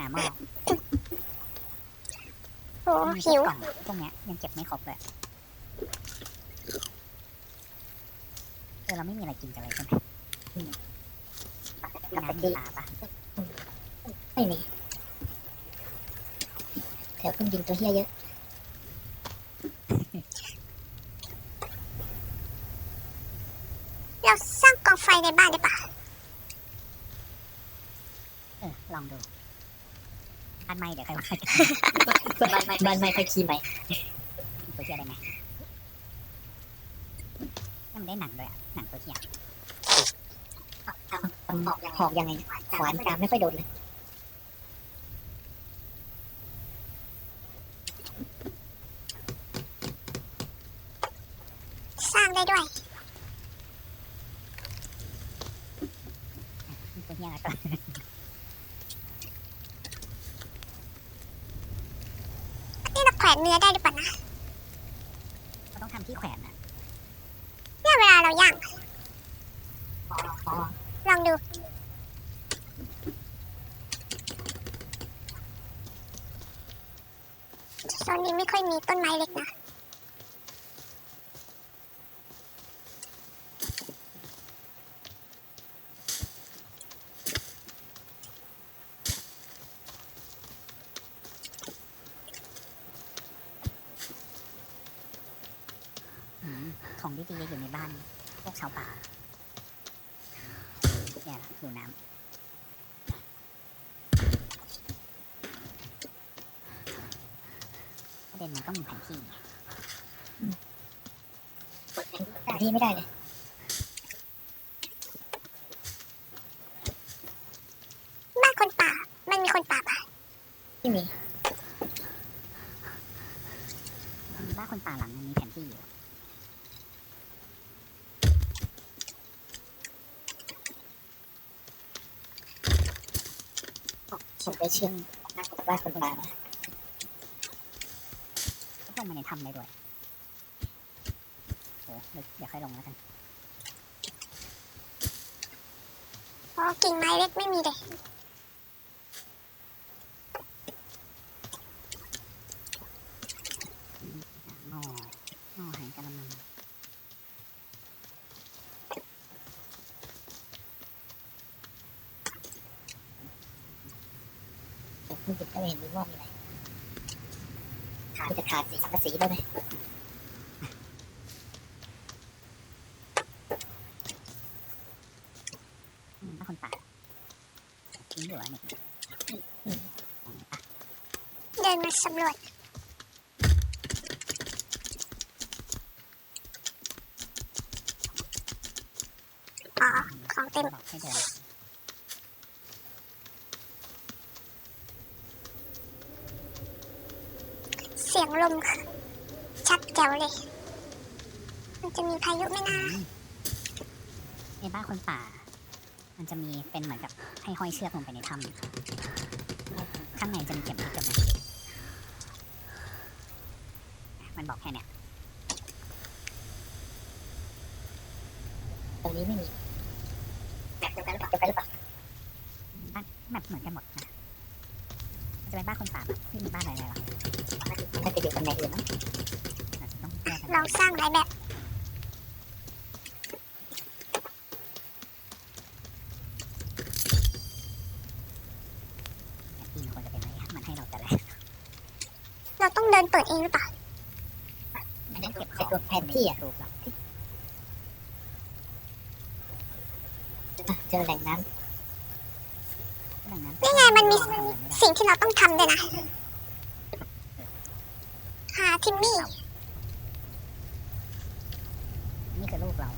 หาหม้อโอ้มีหิว กล่องพวกเนี้ยยังเก็บไม่ครบเลยเออเราไม่มีอะไรกินกันเลยใช่ไหมกลับไปน้ำมีที่ปลาปะไม่มีแถวเครื่องบินตัวเฮียเยอะ เราสร้างกองไฟในบ้านได้ปะ เออลองดู อันไม่เดี๋ยวใครว่าบ้านไม่บ้านไม่ค่อยขี้ไหมตัวเทียได้ไหมนี่มันได้หนังด้วยอะหนังตัวเทียทำหอกยังไงขวานกามไม่ค่อยโดนเลย สร้างได้ด้วย ตัวเทียแล้วก็ นี่เราแขวนเนื้อได้หรือเปล่านะ เราต้องทำที่แขวนนะ เนี่ยเวลาเราย่าง อ๋อ ลองดู โซนนี้ไม่ค่อยมีต้นไม้เล็กนะ อืมของที่ดีๆอยู่ในบ้าน พวกชาวป่าเนี่ยละดูน้ำประเด็น มันต้องมีแผนที่แต่ที่ไม่ได้เลยบ้านคนป่า มันมีคนป่าปะที่มีบ้านคนป่าหลังนึงมีแผนที่อยู่ผมไปเชื่อมบ้านคนป่ามาก็ ลงมาในถ้ำได้ด้วยโอ้เดี๋ยวค่อยลงแล้วกัน อ๋อกิ่งไม้เล็กไม่มีเลย หม้อหม้อหายกระมัง แต่เครื่องบินก็ไม่เห็นมีว่ามีอะไรขา ดจะขาดสีสังกะสีได้ไหมอืมบ้านคนป่าทิ้งอยู่อันนี้เดินมาสำรวจอ๋อของเต็ม บอกให้เดิน เสีย งลมค่ะ ชัดแจ๋วเลย มันจะมีพายุไหม่นาในบ้านคนป่า มันจะมีเป็นเหมือนกับให้ห้อยเชือกลงไปในถ้ำข้างในจะมีเข็มทิศกับมันมันบอกแค่เนี้ยตรงนี้ไม่มีแบบเดียวกันหรือเปล่าเดียวกันหรือเปล่าบ้านแบบเหมือนกันหมดนะมัน จะเป็นบ้านคนป่าปะไม่มีบ้านอะไรเลยหรอน่าจะอยู่ตำแหน่งอื่นนะอาจจะต้องแยกกันเราสร้างหลายแบบปีนควรจะเป็นอะไรมันให้เราแต่แรกเราต้องเดินเปิดเองหรือเปล่าไม่ได้เก็บขไอ้องตัวแผนที่อะรูปหรอกอะเจอแหล่งน้ดังนั้น นี่ไงมันมี ทำอะไรไม่ได้ สิ่งที่เราต้องทำด้วยนะ หาทิมมี่ นี่คือรูปเรา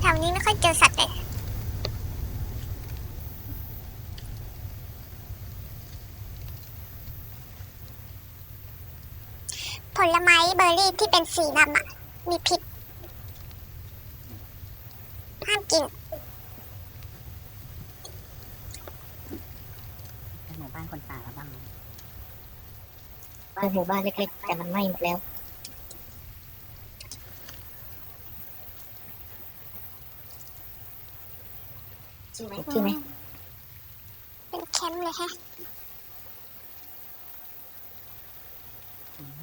แถวนี้ไม่ค่อยเจอสัตว์เลยผลไม้เบอร์รี่ที่เป็นสีดำอะมีพิษ ห้ามกิน เป็นหมู่บ้าน คนป่าแล้วบ้างไหมำบ้านหมู่บ้านเล็กๆ แต่มันไหม้หมดแล้ว ชื่อไหมชื่อไหมเป็นแคมป์เลยแฮะอืม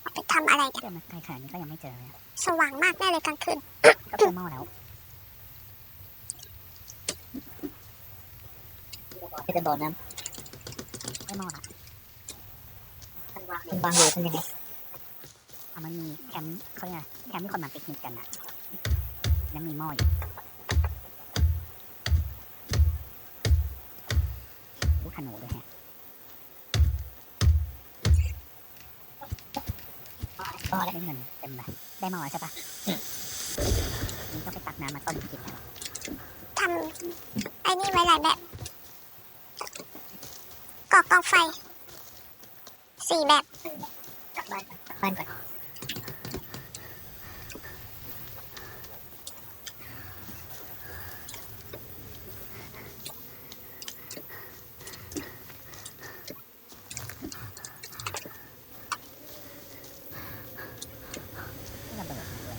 เอาไปทำอะไรกันเดินมาไกลขนาดนี้ก็ยังไม่เจอเลยอะสว่างมากแน่เลยกลางคืน ก็เจอหม้อแล้วไปจะบ่อน้ ไม่หม้อละำมันวางมันวางอยู่เป็นยังไงอะมันมีแคมป์เขาเรียกอะไรแคมป์ที่คนมาปิกนิกกันอะแล้วมีหม้ออยู่ลูกขนูด้วยแฮะก็อะไรได้เงินเต็มเลยได้หม้อแล้วใช่ปะนี่ก็ไปตักน้ำมาต้มกินกันทำไอ้นี่ไว้หลายแบบ ก่อกองไฟสี่แบบกลับบ้านก่อนกลับบ้านก่อน ที่ระเบิดมาด้วย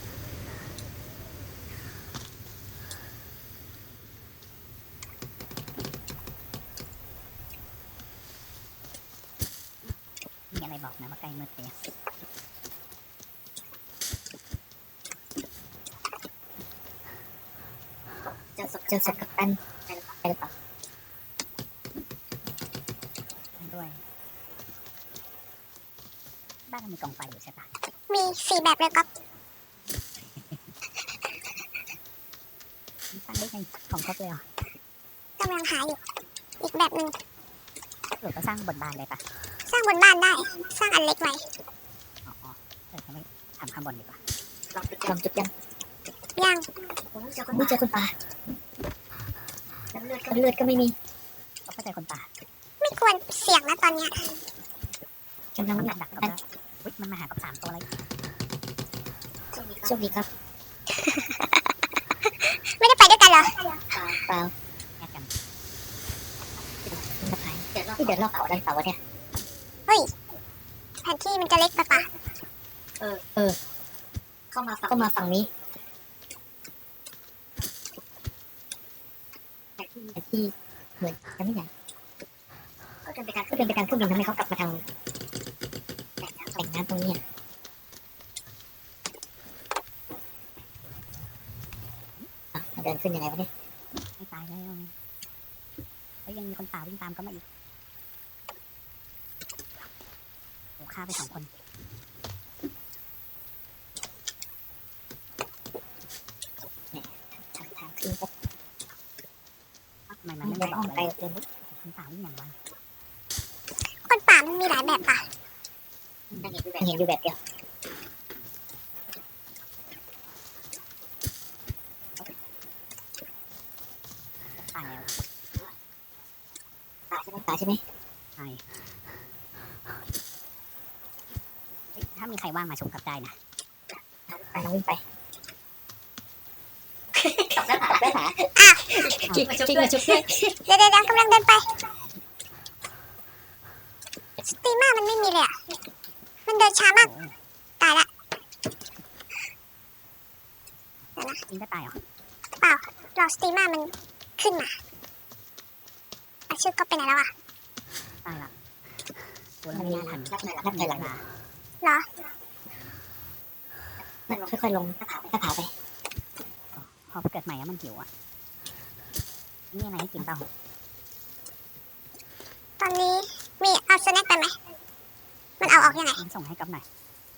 มีอะไรบอกนะว่าใกล้มืดเลยอะ เจอศพเจอศพกับตันไปหรือเปล่าไปหรือเปล่าด้วย บ้านเรามีกองไฟอยู่ใช่ปะมีสี่แบบเลยก๊อฟมีสร้างได้ไงของครบเลยเหรอกำลังหาอยู่ อีกแบบหนึ่งหรือก็สร้างบนบ้านเลยปะสร้างบนบ้านได้ สร้างอันเล็กไว้อ๋ออ๋อเออเขาไม่ทำข้างบนดีกว่าลองจุดลองจุดยังย่างเจอคนเจอคนป่าน้ำ เลือดก็เลือดก็ไม่มีเขาเข้าใจคนป่าไม่ควรเสี่ยงนะตอนเนี้ยกำลังมันดัดักกกับดัแล้วอุ๊ยมันมาหากับสามตัวเลยโชคดีครับ ไม่ได้ไปด้วยกันเหรอเปล่าแยกกันคุณตะไคร้ที่เดินรอบเขาดันเสาเนี่ยแผนที่มันจะเล็กไปปะเข้ามาก็มาฝั่งนี้ แต่ที่เหมือนจะไม่ใหญ่ก็เดินไปการก็เดินไปการเครื่องบินทำให้เขากลับมาทางแหล่งน้ำตรงนี้อะอะมาเดินขึ้นยังไงวะเนี่ยไม่ตายแล้วแล้วยังมีคนป่าวิ่งตามก็มาอีกโอ้ฆ่าไปสองคนทางทางขึ้นก็ทำ ไมมันไม่ไม่ได้บอ้ออกมเลไปยเดินคนป่าวิ่งอย่างไวคนป่ามันมีหลายแบบปะเห็นอยู่แบบเดียวตายแล้วตาใช่ไหมตาใช่ไหมตายเฮ้ยถ้ามีใครว่างมาชมกับได้นะไปน้องวิ่งไปกลับหน้า ผาหน้าผาจริงจริงมาชุบด้วยเดี๋ยวเดี๋ยวเดี๋ยวกำลังเดินไปสตรีมเมอร์มันไม่มีเลยอะมันเดินช้ามากโอ้ตายละยิงก็ตายเหรอรอสตรีมเมอร์มันขึ้นมาอาชื่อก็เป็นอะไรแล้วอะตายละตัวเราไม่น่าทันนับหน่อยนับหน่อยหลังเวลาเหรอมันค่อยๆลงหน้าผาหน้าผาไป พอเกิดใหม่แล้วมันหิวอะนี่อะไรให้กินเปล่าตอนนี้มีเอาสแน็คไปไหมมันเอาออกยังไงมันส่งให้กับหน่อย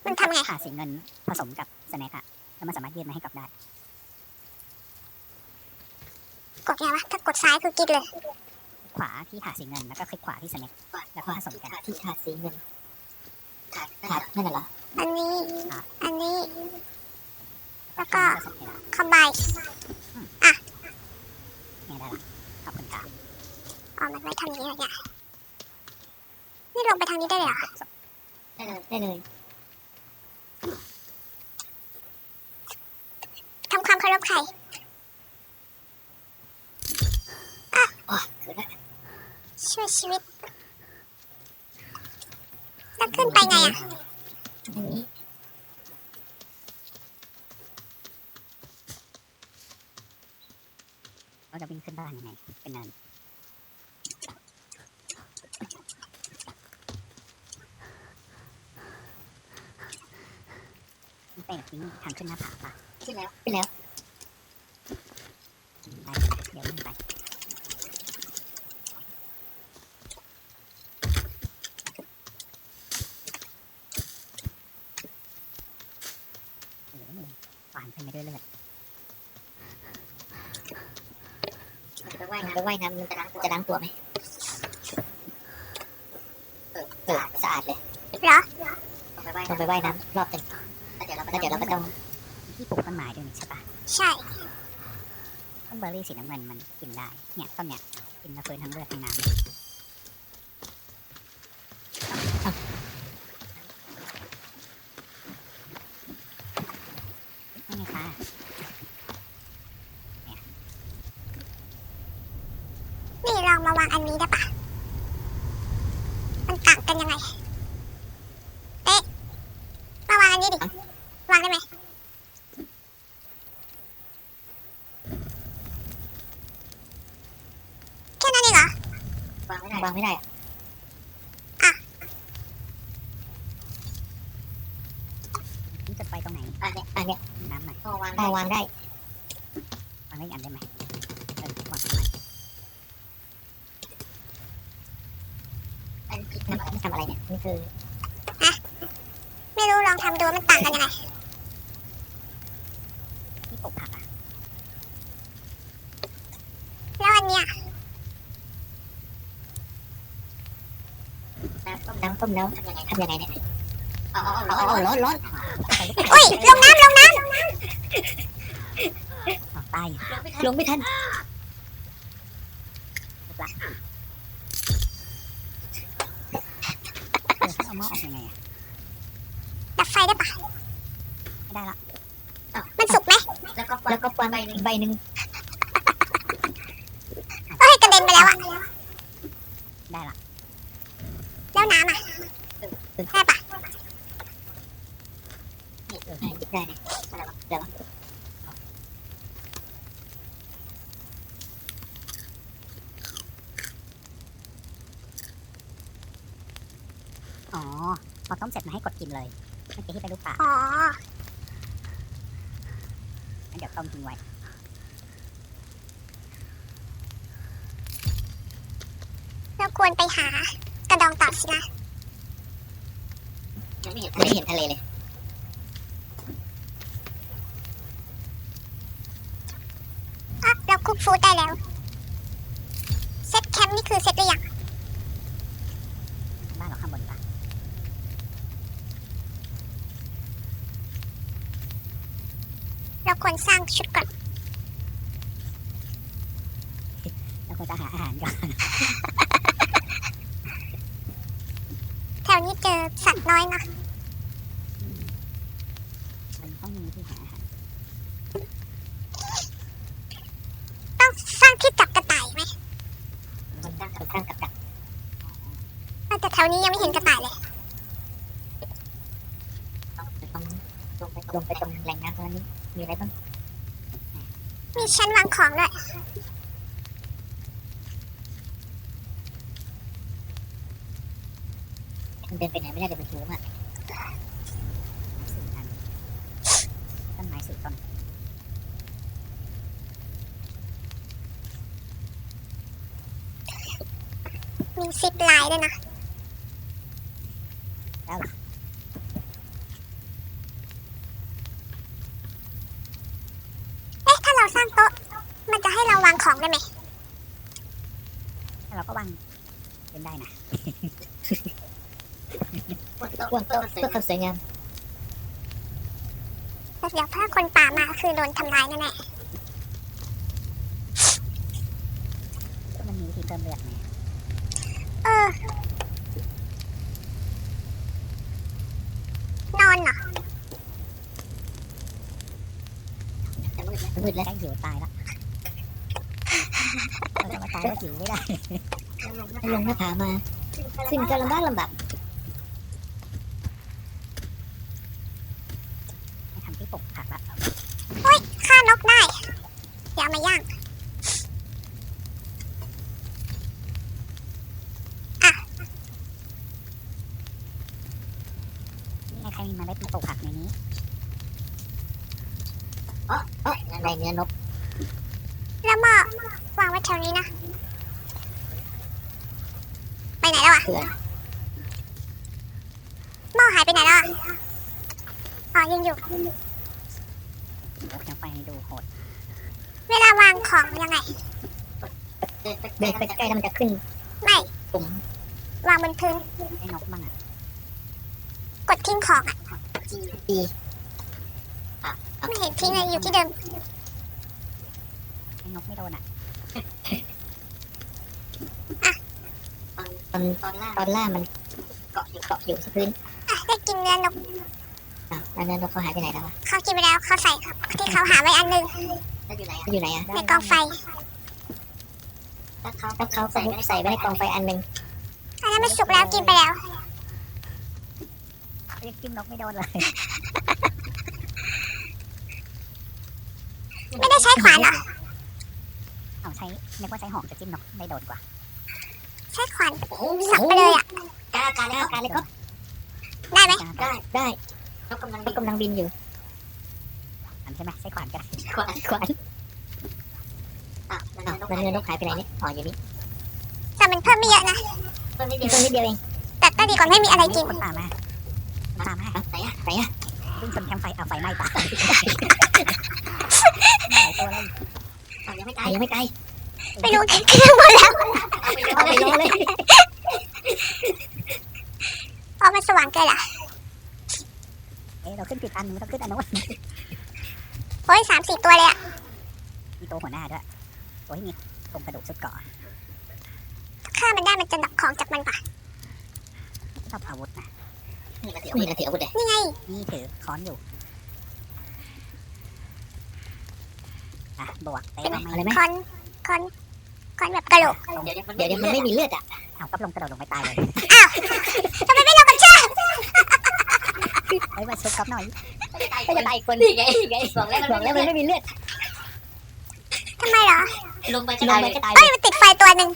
มันทำไงหาสีเงินผสมกับสแน็คอะแล้วมันสามารถยืดมาให้กับได้ กดไงวะถ้ากดซ้ายคือกินเลย ขวาที่ถาดสีเงินแล้วก็คลิกขวาที่สแน็คแล้วก็ผสมกันที่ถาดสีเงินถาดถาดนั่นน่ะเหรออันนี้อันนี้ แล้วก็ผสมให้ได้คอมไบน์เนี่ยได้ละขอบคุณครับอ๋อมันไว้ทำอย่างนี้เหรอเนี่ยนี่ลงไปทางนี้ได้เลยเหรอได้เลยได้เลยทำความเคารพใครอ๋อคือนะช่วยชีวิตแล้วขึ้นไปไงอะ อันนี้ เอ เราจะวิ่งขึ้นบ้านยังไง เป็นเนิน มันเป็นทิ้งทางขึ้นหน้าผาปะขึ้นแล้วขึ้นแล้วไปเดี๋ยววิ่งไปโอ้โหหวานขึ้นไปด้วยเลือดจะไปว่ายน้ำไปว่ายน้ำมันจะล้างจะล้างตัวไหมเออเออสะอาดเลยเหรอต้องไปว่ายน้ำรอบหนึ่ง แล้วเดี๋ยวเราแล้วเดี๋ยวเราก็ต้องที่ปลูกต้นไม้ด้วยนี่ใช่ปะใช่ต้นเบอร์รี่สีน้ำเงินมันกินได้ เนี่ยต้นเนี้ยกินทั้งฟืนทั้งเลือดทั้งน้ำนี่ไงคะนี่ลองมาวางอันนี้ได้ปะมันต่างกันยังไง เอ๊ะ มาวางอันนี้ดิ วางได้ไหม แค่นั้นเองเหรอ วางไม่ได้วางไม่ได้อะนี่จะไปตรงไหนอันเนี้ยอันเนี้ยน้ำหน่อยพอวางได้วางได้ วางได้อีกอันได้ไหมเออวางตรงไหนอันนี้ทำอะไรทำอะไรเนี่ยนี่คือ ไม่รู้ลองทำดูว่ามันต่างกันยังไง ที่ปลูกผักอะ แล้วอันเนี้ย น้ำต้มน้ำต้มแล้วทำยังไงทำยังไงเนี่ยอ๋ออ๋ออ๋อร้อนร้อนอุ้ยลงน้ำลงน้ออกใต้อยู่ลงไม่ทันเอาหม้อออกยังไงอะดับไฟได้ปะไม่ได้ละมันสุกไหมแล้วก็แล้วก็วางใบหนึ่งใบหนึ่ง เอ้ยกระเด็นไปแล้วอะ ได้ละ แล้วน้ำอะ ได้ปะนี่เออหยิบได้เนี่ยอะไรวะอะไรวะอ๋อ พอต้มเสร็จมาให้กดกินเลย เมื่อกี้ที่ไปลูกป่าอ๋องั้นเดี๋ยวต้มทิ้งไว้เราควรไปหากระดองต่อสินะ ยัง ไม่เห็นไม่เห็นทะเลเลยอะเราคุกฟูดได้แล้ว เซตแคมป์นี่คือเซตหรือยังบ้านเราข้างบนปะเราควรสร้างชุดก่อน เราควรจะหาอาหารก่อน แถวนี้เจอสัตว์น้อยนะ มันต้องมีที่หาอาหาร ต้องสร้างที่จับกระต่ายไหม มันตั้งกับตั้งกับดัก เออแต่แถวนี้ยังไม่เห็นกระต่ายเลย ต้องลงไปลงไปตรงแหล่งน้ำตรงนี้มีอะไรบ้าง มีชั้นวางของด้วย มันเดินไปไหนไม่ได้เดี๋ยวมันหิวมากสี่อันต้นไม้สี่ต้นมีซิปไลน์ด้วยนะ แล้วเหรอ เอ๊ะ ถ้าเราสร้างโต๊ะ มันจะให้เราวางของได้ไหม ถ้าเราก็วางเป็นได้นะ ควรโต๊ะเพื่อความสวยงามแต่เดี๋ยวถ้าคนป่ามาคือโดนทำลายแน่มันมีวิธีเพิ่มเลือดไหมเออนอนเหรอมืดแล้วหิวตายละเราจะมาตายแล้วหิวไม่ได้ลงหน้าผามา ขึ้นก็ลำบากลำบาก ไม่ทำที่ปลูกผักละ ฆ่านกได้ อย่าเอามาย่าง มีเมล็ดมาปลูกผักในนี้ เอ้ยใน เนื้อนก แล้วหม้อวางไว้แถวนี้นะ ไปไหนแล้วอะเผื่อหม้อหายไปไหนแล้วอะอ๋อยังอยู่โอ้แคมไฟนี่ดูโหดเวลาวางของยังไง เดินไปใกล้ๆแล้วมันจะขึ้นไม่ปุ่มวางบนพื้น ให้นกบ้างอะกดทิ้งของอะดีไม่เห็นทิ้งเลยอยู่ที่เดิมให้ นกไม่โดนอะตอนตอนล่ามันเกาะอยู่เกาะอยู่ที่พื้นอะได้กินเนื้อนกอะแล้วเนื้อนกเขาหายไปไหนแล้ววะเขากินไปแล้วเขาใส่ที่เขาหาไว้อันหนึงแล้วอยู่ไหนอยู่ไหนอะในกองไฟแล้วเขาแล้วเขาใส่ใส่ไว้ในกองไฟอันหนึ่งอันนั้นมันสุกแล้วกินไปแล้วยังจิ้มนกไม่โดนเลยไม่ได้ใช้ขวานเหรอเอาใช้นึกว่าใช้หอกจะจิ้มนกได้โดนกว่า ใช้ขวานโอ้โหสับไปเลยอะกล้ากล้าแล้วกล้าเลยก็ได้ไหมได้ได้นกกำลังนกกำลังบินอยู่อันใช่ไหมใช้ขวานก็ได้ขวานขวานอะแล้วเนื้อนกหายไปไหนเนี่ยอ๋ออยู่นี่แต่มันเพิ่มไม่เยอะนะเพิ่มนิดเดียวเพิ่มนิดเดียวเองแต่ก็ดีกว่าไม่มีอะไรกินคนป่ามาป่ามาไหนอะไหนอะวิ่งชนแคมไฟเอาไฟไหม้ตายหลายตัวเลยอะยังไม่ตายยังไม่ตาย ไม่รู้กินเครื่องหมดแล้วเอาไปรอเลยพราะมันสว่างเกินอะเอ้เราขึ้นผิดอันนึงต้องขึ้นอันนู้นโอ้ยสามสี่ตัวเลยอะมีตัวหัวหน้าด้วยตัวที่มีโครงกระดูกชุดเกาะฆ่ามันได้มันจะดักของจากมันป่ะชอบอาวุธนะนี่เราถือนี่เราถืออาวุธเลยนี่ไงนี่ถือค้อนอยู่อะบวกเตะทำไมอะไรไหมคอนคอน คอนแบบกระโหลกเดี๋ยวเดี๋ยวเดี๋ยวมันไม่มีเลือดอะเอาก็ลงกระโดดลงไปตายเลยทำไมไม่ลงกับเชือกเฮ้ยมาชุบกับหน่อยก็จะตายคนนี่ไงไงบอกแล้วบอกแล้วมันไม่มีเลือดทำไมเหรอลงไปก็ตายเลยเอ้ยมันติดไฟตัวหนึ่ง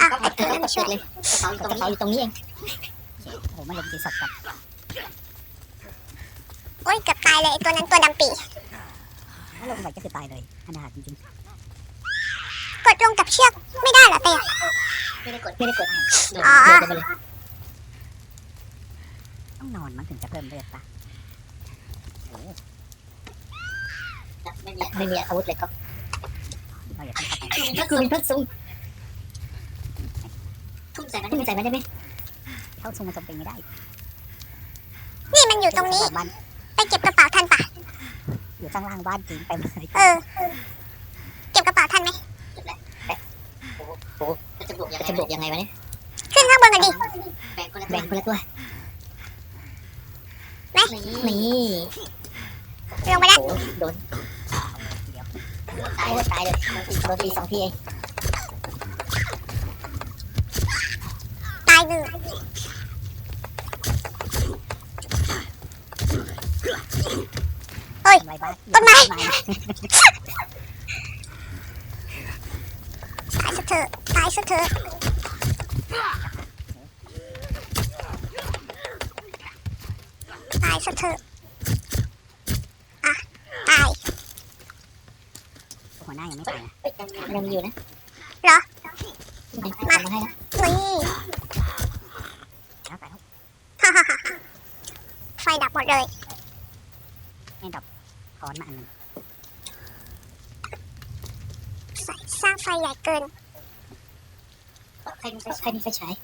อะก็ไอ้เกิตัวดนั้นก็มาช่เกิวยดเลยกระเป๋าอยู่ตรงนี้เองโอ้โหมันลงจีศพกันโอ้ยเกือบตายเลยไอ้ตัวนั้นตัวดำปีถ้าลงไปก็คือตายเลยอนาถจริง กดลงกับเชือกไม่ได้เหรอเต้ไม่ได้กดไม่ได้กดโดนอ๋อโดนไปเลยๆต้องนอนมันถึงจะเพิ่มเลือดปะโอ้โหไม่มีไม่มีอาวุธเลยก็เราอย่าเพิ่งเข้าไปคือมีพัดซุ่มทุ่มใส่มันทุ่มใส่มันได้ไหมเข้าซุ่มมันโจมตีไม่ได้ นี่มันอยู่ตรงนี้บ้านไปเก็บกระเป๋าทันปะอยู่ข้างล่างบ้านจริงเต็มเลยเออ เก็บกระเป๋าทันไหม จะบวกจะบวกยังไงวะเนี่ยขึ้นข้างบนกันดิแบ่งคนละแบ่งคนละตัวไหมนี่ลงไปแล้วโอ้โดนเดี๋ยวตายเลยตายเลยโดนตีสองทีเองตายหนึ่งทำไรบ้านต้นไม้ ตายซะเถอะตาย ซะเถอะตายซะเถอะอะตายหัวหน้ายังไม่ตายนะยังมีอยู่นะเหรอมามาให้นะนี่แล้วแต่ฮ่าฮ่าฮ่าไฟดับหมดเลยให้ดับค้อนมาอันหนึงใส่สร้างไฟใหญ่เกิน ใครมีไฟใครมีไฟฉาย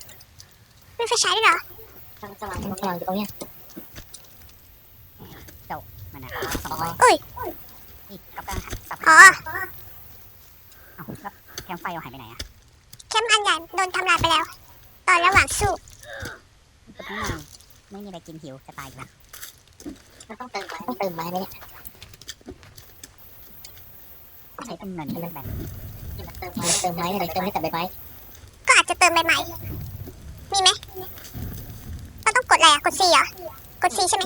ไม่ไฟใช้ด้วยเหรอสว่างสว่างสว่างอยู่ตรงเนี้ยมันนะสองใบอุ้ยอีกกับกลางสับอ๋อเอ้าแล้วแคมไฟเอาหายไปไหนอะแคมป์อันใหญ่โดนทำลายไปแล้ว ตอนระหว่างสู้จุดไม่มีไม่มีอะไรกินหิวจะตายอีกแล้วมันต้องเติมไม้ต้องเติมไม้ไหมเนี่ยใช้เป็นเงินเป็นแบงค์เติมไม้เติมไม้อะไรเติมได้แต่ใบไม้ก็อา จจะเติมใบใหม่ มีไหมก็ต้องกดอะไรอะ กด C เหรอ กด C ใช่ไหม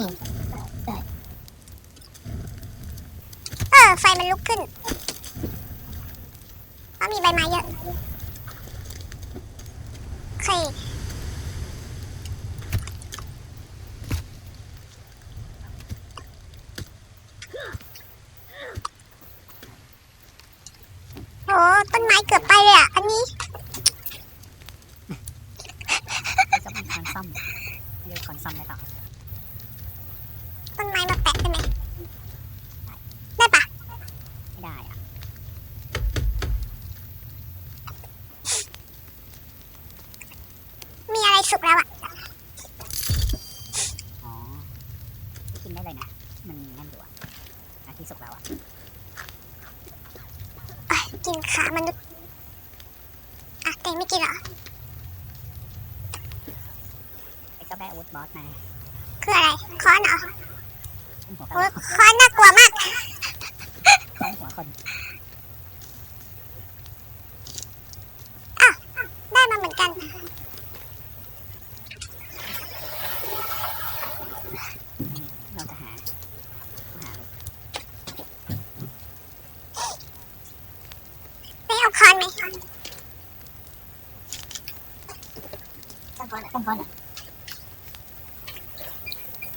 เออ ไฟมันลุกขึ้นเพราะมีใบไม้เยอะโอเค ม้เกือบไปเลยอะ อันนี้ จะมีคอนซ่อมเรียกคอน ซ่อมได้เปล่าต้นไม้มาแปะได้ไหมได้ปะไม่ได้อะมีอะไรสุกแล้วอะ อ๋อกินได้เลยนะ มันมีนั่นอยู่อะอาที่สุกแล้วอะ เอ้ยกินขามนุษย์อะเต็งไม่กินเหรอ ไอ้ก็แบะวูดบอสมาคืออะไรค้อนเหรอขึ้นหัวกระโอ้โหลยกค้อนน่ากลัวมากขึ้นหัวคนได้มาเหมือนกันเราจะหาหาเลยไม่เอาค้อนไหมตั้งก้อนอะตั้งก้อนอะโ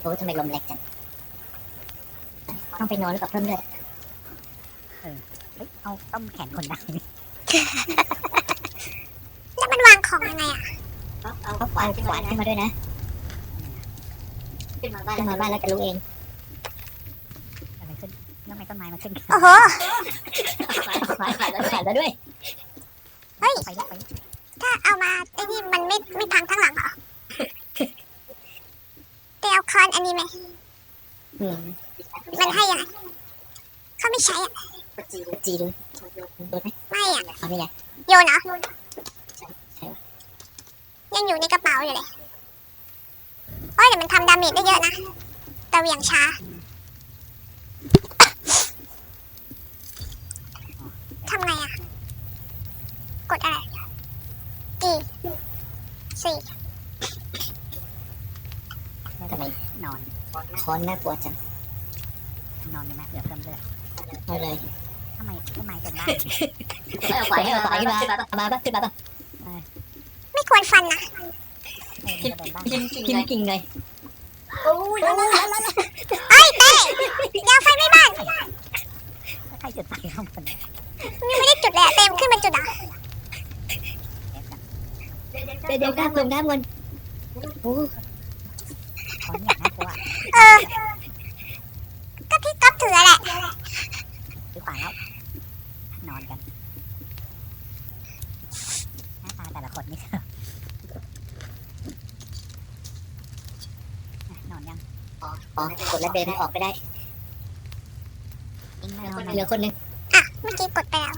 อ้ทำไมลมแรงจัง ต้องไปนอนหรือเปล่าเพิ่มเลือดเฮ้ยเอาต้มแขนคนได้แล้วมันวางของยังไงอะเอาเอาขวานขวานขึ้นมาด้วยนะ ขึ้นมาบ้านขึ้นมาบ้านแล้วจะรู้เอง อะไรขึ้นแล้วทำไมต้นไม้มาขึ้นโอ้โหขวานขวานขวานแล้วขวานแล้วด้วยไปไปไปถ้าเอามาไอ้นี่มันไม่ไม่พังทั้งหลังเหรอแต่เอา ค้อนอันนี้ไหมอืมมันให้ยังไงเขาไม่ใช้อะจีดูจีดูดูไหมไม่อะเอานี่ไงโยนเหรอใช่ปะยังอยู่ในกระเป๋าอยู่เลยโอ้ยแต่มันทำดาเมจได้เยอะนะแต่เหวี่ยงช้า ทำไงอะ กดอะไรกี่สี่ แล้ว ทำไม นอน ค้อนน่ากลัวจังนอนเลยไหมเผื่อเพิ่มเลือดเอาเลยทำไมต้นไม้เต็มบ้านเอาขวานเอาขวานขึ้นมาเอามาปะขึ้นมาปะไม่ควรฟันนะเออมันจะเดินบ้านกินกินกินเลยเอ้ยเต้ยาวไฟไม่บ้านแล้วใครจุดไฟข้างบนเนี่ยยังไม่ได้จุดเลยอะเต็มขึ้นเป็นจุดเหรอะเดี๋ยวกันเดี๋ยวด้านบนด้านบนโอ้ ขอเนี่ยน่ากลัวเออ ก็พี่ก๊อฟถือแหละถือขวานแล้ว นอนกัน หน้าตาแต่ละคนนี่คืออะนอนยังอ๋อกดแล้วเดินออกไปได้อิงไม่นอนเหลือคนหนึงอะ เมื่อกี้กดไปแล้ว